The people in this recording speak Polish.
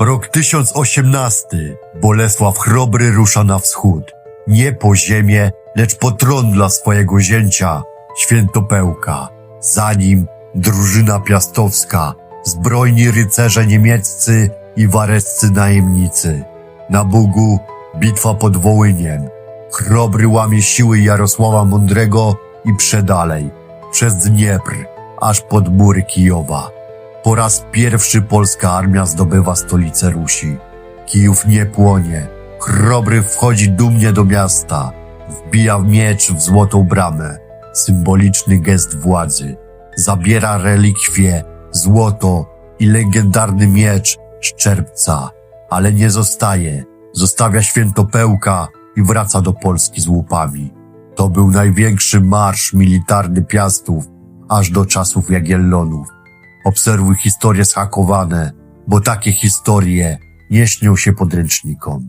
Rok 1018. Bolesław Chrobry rusza na wschód. Nie po ziemię, lecz po tron dla swojego zięcia, Świętopełka. Za nim drużyna piastowska, zbrojni rycerze niemieccy i warescy najemnicy. Na Bugu bitwa pod Wołyniem. Chrobry łamie siły Jarosława Mądrego i przedalej, przez Dniepr, aż pod mury Kijowa. Po raz pierwszy polska armia zdobywa stolicę Rusi. Kijów nie płonie. Chrobry wchodzi dumnie do miasta. Wbija miecz w złotą bramę. Symboliczny gest władzy. Zabiera relikwie, złoto i legendarny miecz z czerwca. Ale nie zostaje. Zostawia świętopełka i wraca do Polski z łupami. To był największy marsz militarny Piastów, aż do czasów Jagiellonów. Obserwuj historie schakowane, bo takie historie nie śnią się podręcznikom.